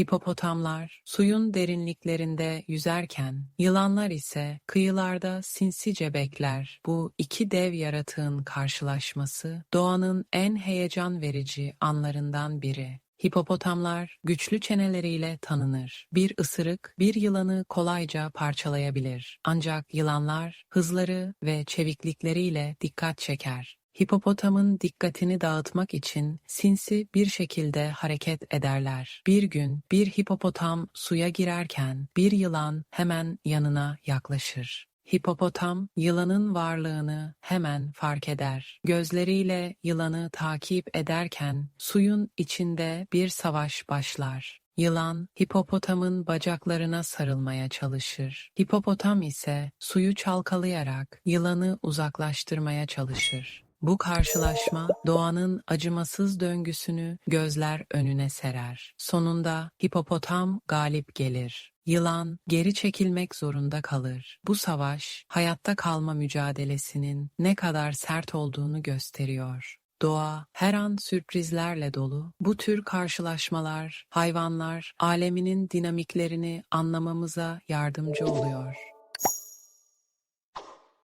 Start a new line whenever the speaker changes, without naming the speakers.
Hipopotamlar suyun derinliklerinde yüzerken, yılanlar ise kıyılarda sinsice bekler. Bu iki dev yaratığın karşılaşması doğanın en heyecan verici anlarından biri. Hipopotamlar güçlü çeneleriyle tanınır. Bir ısırık bir yılanı kolayca parçalayabilir. Ancak yılanlar hızları ve çeviklikleriyle dikkat çeker. Hipopotamın dikkatini dağıtmak için sinsi bir şekilde hareket ederler. Bir gün bir hipopotam suya girerken bir yılan hemen yanına yaklaşır. Hipopotam yılanın varlığını hemen fark eder. Gözleriyle yılanı takip ederken suyun içinde bir savaş başlar. Yılan hipopotamın bacaklarına sarılmaya çalışır. Hipopotam ise suyu çalkalayarak yılanı uzaklaştırmaya çalışır. Bu karşılaşma doğanın acımasız döngüsünü gözler önüne serer. Sonunda hipopotam galip gelir. Yılan geri çekilmek zorunda kalır. Bu savaş hayatta kalma mücadelesinin ne kadar sert olduğunu gösteriyor. Doğa her an sürprizlerle dolu. Bu tür karşılaşmalar hayvanlar aleminin dinamiklerini anlamamıza yardımcı oluyor.